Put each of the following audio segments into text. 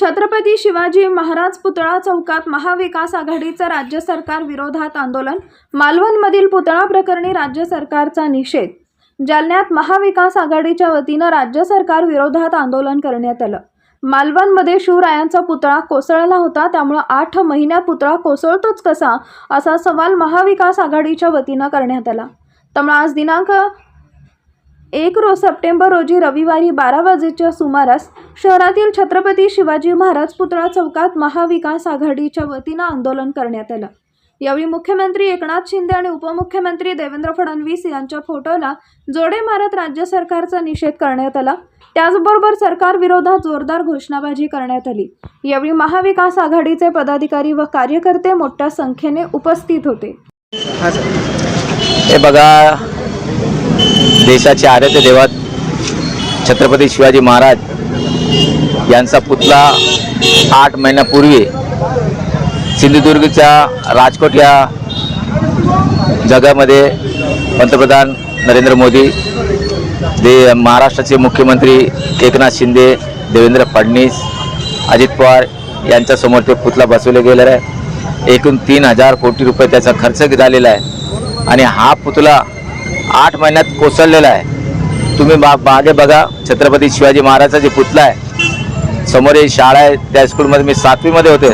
छत्रपती शिवाजी महाराज पुतळा चौकात महाविकास आघाडीचं राज्य सरकार विरोधात आंदोलन मालवणमधील पुतळा प्रकरणी राज्य सरकारचा निषेध. जालन्यात महाविकास आघाडीच्या वतीनं राज्य सरकार विरोधात आंदोलन करण्यात आलं. मालवणमध्ये शिवरायांचा पुतळा कोसळला होता त्यामुळं आठ महिन्यात पुतळा कोसळतोच कसा असा सवाल महाविकास आघाडीच्या वतीनं करण्यात आला. त्यामुळे आज दिनांक एक रोज सप्टेंबर रोजी रविवारी बारा वाजेच्या सुमारास शहरातील छत्रपती शिवाजी महाराज पुतळा चौकात महाविकास आघाडीच्या वतीनं आंदोलन करण्यात आलं. यावेळी मुख्यमंत्री एकनाथ शिंदे आणि उपमुख्यमंत्री देवेंद्र फडणवीस यांच्या फोटोला जोडे मारत राज्य सरकारचा निषेध करण्यात आला. त्याचबरोबर सरकार विरोधात जोरदार घोषणाबाजी करण्यात आली. यावेळी महाविकास आघाडीचे पदाधिकारी व कार्यकर्ते मोठ्या संख्येने उपस्थित होते. हे बघा देशाचे आराध्य देवात छत्रपती शिवाजी महाराज यांचा पुतळा आठ महिन्यापूर्वी सिंधुदुर्गच्या राजकोट या जगामध्ये पंतप्रधान नरेंद्र मोदी दे महाराष्ट्राचे मुख्यमंत्री एकनाथ शिंदे देवेंद्र फडणवीस अजित पवार यांच्यासमोर ते पुतळा बसवले गेलेला आहे एकूण तीन हजार कोटी रुपये त्याचा खर्च झालेला आहे. आणि हा पुतळा आठ महिन्यात कोसळलेला आहे. तुम्ही मा मागे बघा छत्रपती शिवाजी महाराजचा जे पुतला आहे समोर एक शाळा आहे त्या स्कूलमध्ये मी सातवीमध्ये होते.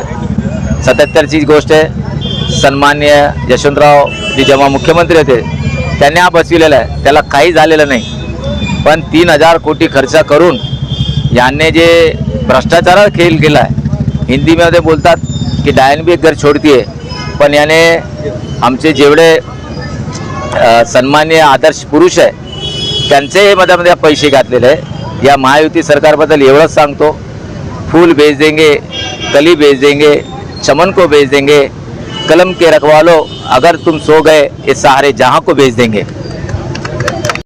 सत्याहत्तरची गोष्ट आहे सन्मान्य यशवंतराव जे जेव्हा मुख्यमंत्री होते त्यांनी हा बसविलेला आहे. त्याला काही झालेलं नाही. पण तीन हजार कोटी खर्च करून यांनी जे भ्रष्टाचार खेळ केला आहे हिंदीमध्ये बोलतात की डायन भी घर छोडती आहे पण याने आमचे जेवढे सन्मान्य आदर्श पुरुष आहे त्यांचे मधामध्ये पैसे घातलेले आहे. या महायुती सरकारबद्दल एवढंच सांगतो फूल बेच देंगे कली बेच देंगे चमन को बेच देंगे कलम के रखवालो अगर तुम सो गए ये सहारे जहाँ को बेच देंगे.